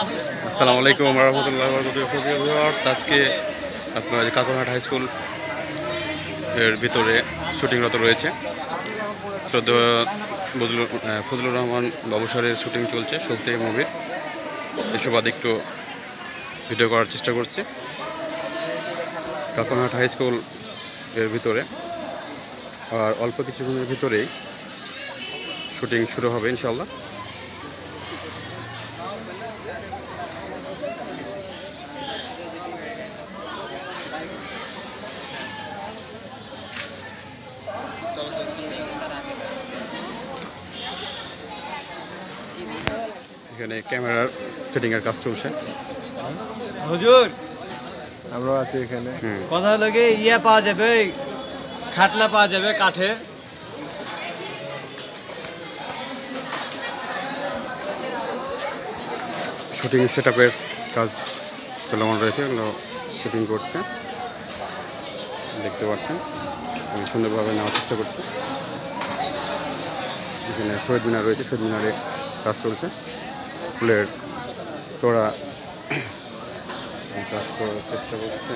আসসালামু আলাইকুম রহমতুল্লাহ ভিউয়ার্স আজকে আপনার কাকরহাট হাই স্কুলের ভিতরে শুটিংরত রয়েছে। ফজলুর রহমান বাবুসারের শুটিং চলছে শক্তি মুভির। এসব আদি একটু ভিডিও করার চেষ্টা করছি। কাকরহাট হাই স্কুলের ভিতরে। আর অল্প কিছুক্ষণের ভিতরেই শুটিং শুরু হবে ইনশাল্লাহ এখানে ক্যামেরার সেটিং এর কাজ চলছে। হুজুর। আমরা আছি এখানে। কথা হলো কি ইয়ে পাওয়া যাবে খাটলা পাওয়া যাবে কাঠের। শুটিং সেট আপের কাজ চলমান রয়েছে, এগুলো শুটিং করছে। দেখতে পাচ্ছেন, আমি সুন্দরভাবে নেওয়ার চেষ্টা করছে। এখানে শহীদ মিনার রয়েছে, শহীদ মিনারে কাজ চলছে। ফুলের তোড়া কাজ করার চেষ্টা করছে।